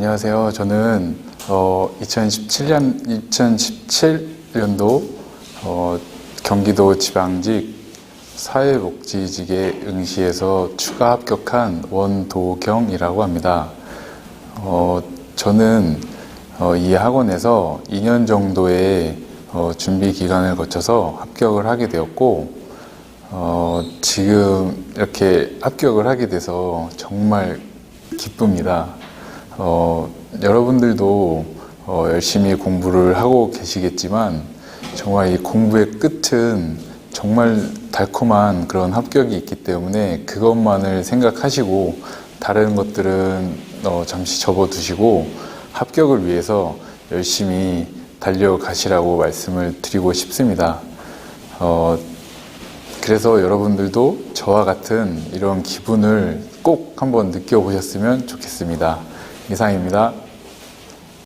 안녕하세요. 저는 어, 2017년 2017년도 어, 경기도 지방직 사회복지직에 응시해서 추가 합격한 원도경이라고 합니다. 어, 저는 어, 이 학원에서 2년 정도의 어, 준비 기간을 거쳐서 합격을 하게 되었고 어, 지금 이렇게 합격을 하게 돼서 정말 기쁩니다. 어, 여러분들도 어, 열심히 공부를 하고 계시겠지만 정말 이 공부의 끝은 정말 달콤한 그런 합격이 있기 때문에 그것만을 생각하시고 다른 것들은 어, 잠시 접어두시고 합격을 위해서 열심히 달려가시라고 말씀을 드리고 싶습니다. 어, 그래서 여러분들도 저와 같은 이런 기분을 꼭 한번 느껴보셨으면 좋겠습니다. 이상입니다.